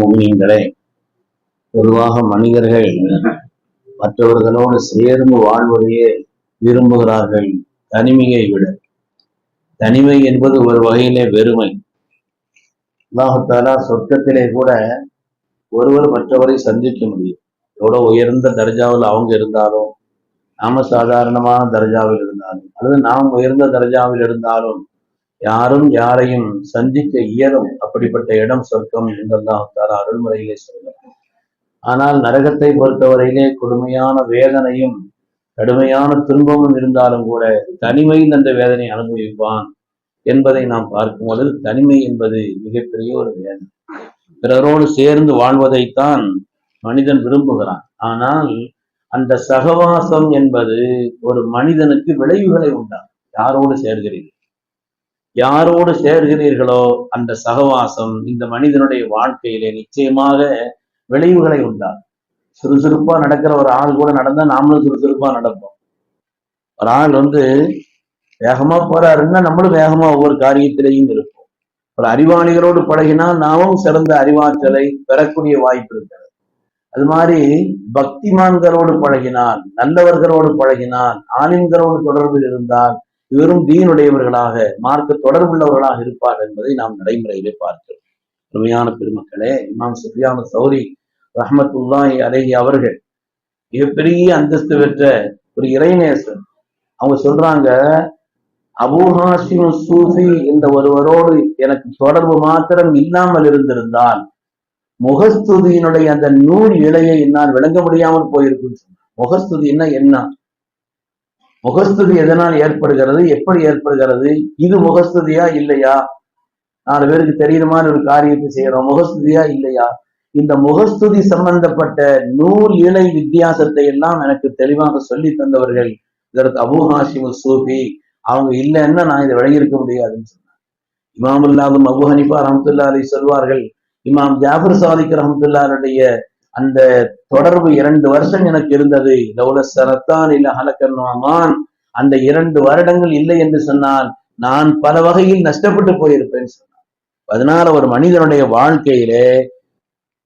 முகினீங்களே பொதுவாக மனிதர்கள் மற்றவர்களோடு சேர்ந்து வாழ்வதையே விரும்புகிறார்கள் தனிமையை விட. தனிமை என்பது ஒரு வகையிலே வெறுமை. அல்லாஹாலா சொர்க்கத்திலே கூட ஒருவர் மற்றவரை சந்திக்க முடியும். எவ்வளவு உயர்ந்த தர்ஜாவில் அவங்க இருந்தாலும் நாம சாதாரணமான தர்ஜாவில் இருந்தாலும் அல்லது நாம் உயர்ந்த தர்ஜாவில் இருந்தாலும் யாரும் யாரையும் சந்திக்க இயலும். அப்படிப்பட்ட இடம் சொர்க்கம் என்றெல்லாம் தர அருள்முறையிலே சொல்கிறார் ஆனால் நரகத்தை பொறுத்தவரையிலே கொடுமையான வேதனையும் கடுமையான துன்பமும் இருந்தாலும் கூட தனிமையில் அந்த வேதனை அனுபவிப்பான் என்பதை நாம் பார்க்கும் பார்க்கும்போது தனிமை என்பது மிகப்பெரிய ஒரு வேதனை. பிறரோடு சேர்ந்து வாழ்வதைத்தான் மனிதன் விரும்புகிறான். ஆனால் அந்த சகவாசம் என்பது ஒரு மனிதனுக்கு விளைவுகளை உண்டாகும் யாரோடு சேர்கிறீர்கள்? யாரோடு சேர்கிறீர்களோ அந்த சகவாசம் இந்த மனிதனுடைய வாழ்க்கையிலே நிச்சயமாக விளைவுகளை உண்டாகும் சுறுசுறுப்பா நடக்கிற ஒரு ஆள் கூட நடந்தா நாமளும் சுறுசுறுப்பா நடப்போம். ஒரு ஆள் வந்து வேகமா போறாருன்னா நம்மளும் வேகமா ஒவ்வொரு காரியத்திலையும் இருப்போம். ஒரு அறிவாளிகளோடு பழகினால் நாமும் சிறந்த அறிவாற்றலை பெறக்கூடிய வாய்ப்பு இருக்கிறது. அது மாதிரி பக்திமான்களோடு பழகினால் நல்லவர்களோடு பழகினால் ஆலிம்களோடு தொடர்பில் இருந்தால் இவரும் தீனுடையவர்களாக மார்க்க தொடர்புள்ளவர்களாக இருப்பார் என்பதை நாம் நடைமுறையிலே பார்க்கிறோம். உண்மையான பெருமக்களே இமாம் சுஃபியான சௌரி ரஹமத்துல்லாஹி அலேஹி அவர்கள் மிகப்பெரிய அந்தஸ்து பெற்ற ஒரு இறைநேசன் அவங்க சொல்றாங்க அபூஹாசிம் சூஃபி என்ற ஒருவரோடு எனக்கு தொடர்பு மாத்திரம் இல்லாமல் இருந்திருந்தால் முகஸ்துதியினுடைய அந்த நூல் இலையை என்னால் விளங்க முடியாமல் போயிருக்கும். முகஸ்துதினா என்ன? முகஸ்துதி எதனால் ஏற்படுகிறது? எப்படி ஏற்படுகிறது? இது முகஸ்துதியா இல்லையா? நாலு பேருக்கு தெரியுற மாதிரி ஒரு காரியத்தை செய்யறோம். முகஸ்துதியா இல்லையா? இந்த முகஸ்துதி சம்பந்தப்பட்ட நூல் இலை வித்தியாசத்தை எல்லாம் எனக்கு தெளிவாக சொல்லி தந்தவர்கள் இதற்கு அபு சூஃபி. அவங்க இல்லைன்னா நான் இதை விளங்கியிருக்க முடியாதுன்னு சொன்னாங்க. இமாமுல்லாவும் அபு ஹனிஃபா ரஹமத்துல்லா அலி சொல்வார்கள் இமாம் ஜாஃபர் சாதிக் ரஹமத்துல்லாருடைய அந்த தொடர்பு இரண்டு வருஷம் எனக்கு இருந்தது. லவுல சரத்தான் இல்ல ஹலக்கன்வாமான் அந்த இரண்டு வருடங்கள் இல்லை என்று சொன்னால் நான் பல வகையில் நஷ்டப்பட்டு போயிருப்பேன்னு சொன்னான் அதனால ஒரு மனிதனுடைய வாழ்க்கையிலே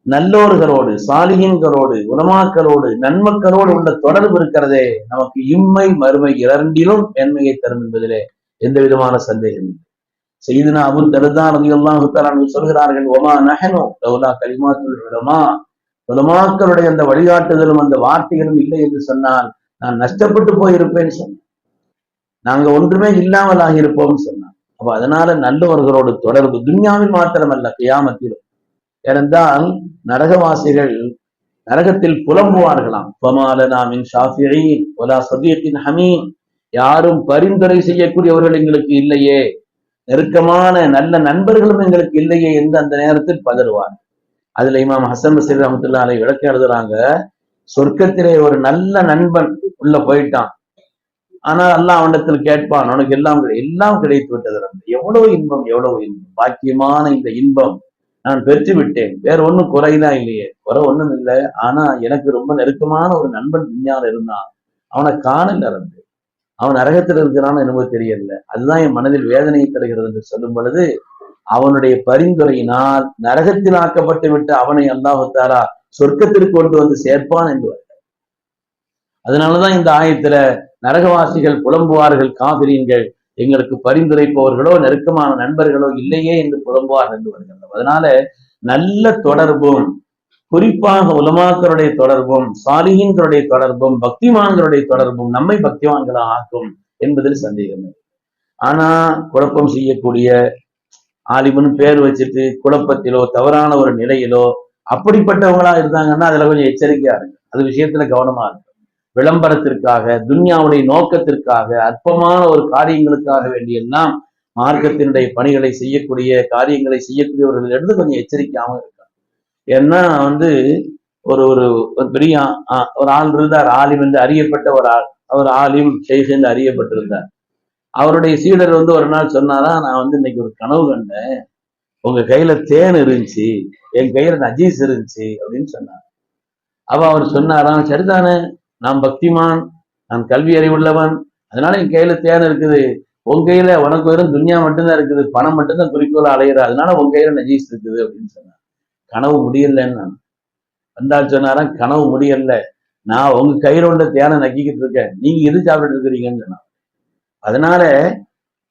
நல்லோர்களோடு சாலிகின்களோடு உணமாக்களோடு நன்மக்களோடு உள்ள தொடர்பு இருக்கிறதே நமக்கு இம்மை மறுமை இரண்டிலும் மேன்மையை தரும் என்பதிலே எந்த விதமான சந்தேகம் இல்லை. செய்தினா அபு தருதான் சொல்கிறார்கள் ஒமா நகனோ லவுலா கலிமாத்துல் உலமாக்களுடைய அந்த வழிகாட்டுதலும் அந்த வார்த்தைகளும் இல்லை என்று சொன்னால் நான் நஷ்டப்பட்டு போயிருப்பேன்னு சொன்னேன் நாங்க ஒன்றுமே இல்லாமல் ஆகியிருப்போம் சொன்னான் அப்ப அதனால நல்லவர்களோடு தொடர்பு துன்யாவில் மாத்திரமல்ல கியாமத்திலும். ஏனென்றால் நரகவாசிகள் நரகத்தில் புலம்புவார்களாம். பமாலனா ஷாஃபியின் ஒலா சதியத்தின் ஹமீன் யாரும் பரிந்துரை செய்யக்கூடியவர்கள் எங்களுக்கு இல்லையே. நெருக்கமான நல்ல நண்பர்களும் எங்களுக்கு இல்லையே என்று அந்த நேரத்தில் பதறுவார்கள். அதுல இமாம் ஹசன் பசீர் ரஹமத்துல்லா அலை விளக்க எழுதுறாங்க சொர்க்கத்திலே ஒரு நல்ல நண்பன் உள்ள போயிட்டான். ஆனா அல்லாஹ் அவனிடத்தில் கேட்பான் உனக்கு எல்லாம் எல்லாம் கிடைத்து விட்டது எவ்வளவு இன்பம் எவ்வளவு இன்பம். பாக்கியமான இந்த இன்பம் நான் பெற்று விட்டேன். வேற ஒண்ணும் குறைதான் இல்லையே. குறை ஒண்ணும் இல்லை. ஆனா எனக்கு ரொம்ப நெருக்கமான ஒரு நண்பன் விஞ்ஞானம் இருந்தான். அவனை காணல இருந்து அவன் நரகத்தில் இருக்கிறான்னு எனக்கு தெரியல. அதுதான் என் மனதில் வேதனையை தருகிறது என்று சொல்லும் பொழுது அவனுடைய பரிந்துரையினால் நரகத்தில் ஆக்கப்பட்டு விட்டு அவனை அல்லாஹுத்தாரா சொர்க்கத்திற்கு கொண்டு வந்து சேர்ப்பான் என்று அதனாலதான் இந்த ஆயத்துல நரகவாசிகள் புலம்புவார்கள் காவிரியங்கள் எங்களுக்கு பரிந்துரைப்பவர்களோ நெருக்கமான நண்பர்களோ இல்லையே என்று புலம்புவார் என்று வருகின்றனர் அதனால நல்ல தொடர்பும் குறிப்பாக உலமாக்களுடைய தொடர்பும் சாலிகின்களுடைய தொடர்பும் பக்திமான்களுடைய தொடர்பும் நம்மை பக்திமான்களா ஆக்கும் என்பதில் சந்தேகம். ஆனா குழப்பம் செய்யக்கூடிய ஆலிமுன்னு பேர் வச்சுட்டு குழப்பத்திலோ தவறான ஒரு நிலையிலோ அப்படிப்பட்டவங்களா இருந்தாங்கன்னா அதுல கொஞ்சம் எச்சரிக்கையா இருக்கு அது விஷயத்துல கவனமா இருக்கு விளம்பரத்திற்காக துன்யாவுடைய நோக்கத்திற்காக அற்பமான ஒரு காரியங்களுக்காக வேண்டியெல்லாம் மார்க்கத்தினுடைய பணிகளை செய்யக்கூடிய காரியங்களை செய்யக்கூடியவர்கள் இருந்து கொஞ்சம் எச்சரிக்கையாகவும் இருக்காங்க ஏன்னா வந்து ஒரு ஒரு ஒரு பெரிய ஒரு ஆள் இருந்தார். ஆலிம் என்று அறியப்பட்ட ஒரு ஆள். அவர் ஆலிம் ஷெய்க் என்று அறியப்பட்டிருந்தார். அவருடைய சீடர் வந்து ஒரு நாள் சொன்னாரா நான் வந்து இன்னைக்கு ஒரு கனவு கண்டேன். உங்க கையில தேன் இருந்துச்சு என் கையில நஜீஸ் இருந்துச்சு அப்படின்னு சொன்னார். அவ அவர் சொன்னாராம் சரிதானே நான் பக்திமான் நான் கல்வி அறிவுள்ளவன். அதனால என் கையில தேன் இருக்குது. உன் கையில உனக்கு வெறும் துன்யா மட்டும்தான் இருக்குது. பணம் மட்டும்தான் குறிக்கோள் அலையிற அதனால உன் கையில நஜீஸ் இருக்குது அப்படின்னு சொன்னார். கனவு முடியலன்னு வந்தால் சொன்னாராம் கனவு முடியல. நான் உங்க கையில உள்ள தேனை நக்கிக்கிட்டு இருக்கேன். நீங்க எது சாப்பிட்டு இருக்கிறீங்கன்னு சொன்னாங்க அதனால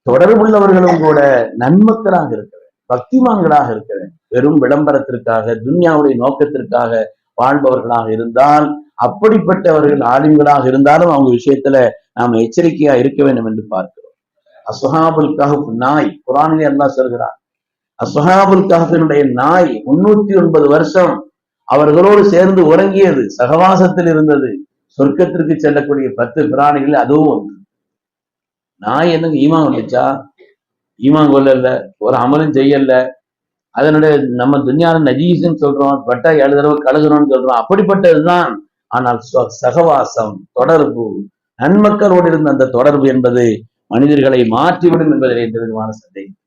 தொடர்புள்ளவர்களும் கூட நன்மக்களாக இருக்கிறேன் பக்திமான்களாக இருக்கிறேன் வெறும் விளம்பரத்திற்காக துன்யாவுடைய நோக்கத்திற்காக வாழ்பவர்களாக இருந்தால் அப்படிப்பட்டவர்கள் ஆளுங்களாக இருந்தாலும் அவங்க விஷயத்துல நாம எச்சரிக்கையா இருக்க வேண்டும் என்று பார்க்கிறோம். அஸ்ஹாபுல் நாய் குரானிலே அல்லா சொல்கிறார் அஸ்ஹாபுல் நாய் முன்னூத்தி ஒன்பது வருஷம் அவர்களோடு சேர்ந்து உறங்கியது சகவாசத்தில் இருந்தது. சொர்க்கத்திற்கு செல்லக்கூடிய பத்து பிராணிகள் அதுவும் ஒன்று. நான் என்னங்க ஈமான் கொள்ளிச்சா? ஈமான் கொள்ளல ஒரு அமலும் செய்யல அதனுடைய நம்ம துன்யான நஜீஸ்ன்னு சொல்றோம் பட்டா ஏழு தடவை கழுகுறோம்னு சொல்றோம். அப்படிப்பட்டதுதான். ஆனால் சகவாசம் தொடர்பு நன்மக்களோடு இருந்த அந்த தொடர்பு என்பது மனிதர்களை மாற்றிவிடும் என்பதில் எந்த விதமான சந்தேகம்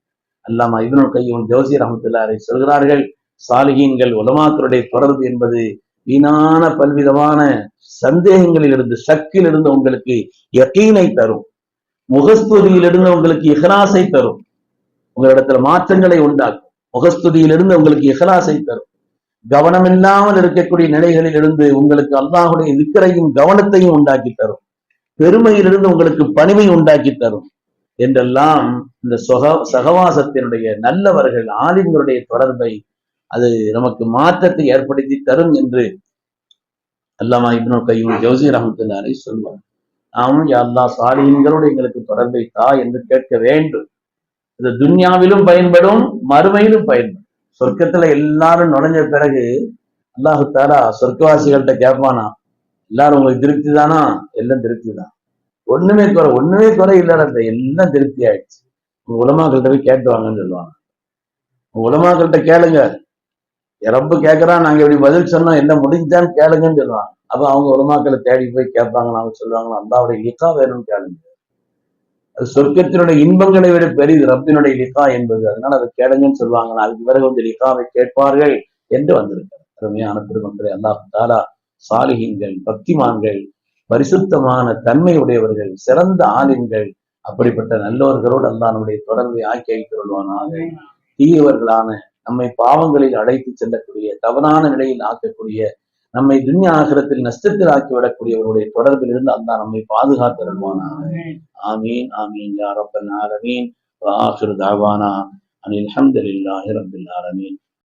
அல்லாமா இவனு கையும் ஜோசி ரஹமத்துல்லாரை சொல்கிறார்கள் சாலிகீன்கள் உலமாக்களுடைய தொடர்பு என்பது வீணான பல்விதமான சந்தேகங்களிலிருந்து சக்கிலிருந்து உங்களுக்கு யக்கீனை தரும். முகஸ்துதியிலிருந்து உங்களுக்கு இஹ்லாஸை தரும். உங்களிடத்துல மாற்றங்களை உண்டாக்கும். முகஸ்துதியிலிருந்து உங்களுக்கு இஹ்லாஸை தரும். கவனமில்லாமல் இருக்கக்கூடிய நிலைகளில் இருந்து உங்களுக்கு அல்லாஹுடைய விக்கரையும் கவனத்தையும் உண்டாக்கி தரும். பெருமையிலிருந்து உங்களுக்கு பணிவை உண்டாக்கி தரும். என்றெல்லாம் இந்த சொக சகவாசத்தினுடைய நல்லவர்கள் ஆலிம்களுடைய தொடர்பை அது நமக்கு மாற்றத்தை ஏற்படுத்தி தரும் என்று அல்லாமா இப்னு கையூர் ஜோசி ரஹமத்துல்லாரை சொல்வார். நாமும் எல்லா சாலியின்களோடு எங்களுக்கு தொடர்பை தா என்று கேட்க வேண்டும். இது துன்யாவிலும் பயன்படும் மறுமையிலும் பயன்படும். சொர்க்கத்துல எல்லாரும் நுழைஞ்ச பிறகு அல்லாஹு தாலா சொர்க்கவாசிகள்கிட்ட கேட்பானா எல்லாரும் உங்களுக்கு திருப்தி தானா எல்லாம் திருப்தி தான் ஒண்ணுமே குறை ஒண்ணுமே குறை இல்லாத எல்லாம் திருப்தி ஆயிடுச்சு. உங்க உலமாக்கள்கிட்ட போய் கேட்டுவாங்கன்னு சொல்லுவாங்க. உங்க உலமாக்கள்கிட்ட கேளுங்க. ரப்பு கேட்கறான் நாங்க இப்படி பதில் சொன்னோம் என்ன முடிஞ்சான்னு கேளுங்கன்னு சொல்லுவாங்க. அப்ப அவங்க உலமாக்களை தேடி போய் கேட்பாங்க அவங்க சொல்லுவாங்களா? அல்லாவுடைய லிக்கா வேணும்னு கேளுங்க. அது சொர்க்கத்தினுடைய இன்பங்களை விட பெரியது ரப்பினுடைய லிக்கா என்பது. அதனால அதை கேளுங்கன்னு சொல்லுவாங்களா அதுக்கு பிறகு வந்து லிக்காவை கேட்பார்கள் என்று வந்திருக்கிறார் அருமையான திருமக்களை அல்லாஹ் தாலா சாலிகின்கள் பக்திமான்கள் பரிசுத்தமான தன்மை உடையவர்கள் சிறந்த ஆலிம்கள் அப்படிப்பட்ட நல்லவர்களோடு அல்லாஹ் நம்முடைய தொடர்பை ஆக்கி வைத்துள்வானாக தீயவர்களான நம்மை பாவங்களில் அழைத்து செல்லக்கூடிய தவறான நிலையில் ஆக்கக்கூடிய நம்மை துன்யா ஆகிரத்தில் நஷ்டத்தில் ஆக்கிவிடக்கூடியவருடைய தொடர்பில் இருந்து அல்லாஹ் நம்மை பாதுகாத்தருள்வானாக. ஆமீன் ஆமீன். யா ரப்பல் ஆலமீன். வ ஆகிரு தாவானா. அனில் ஹம்துலில்லாஹி ரப்பில் ஆலமீன்.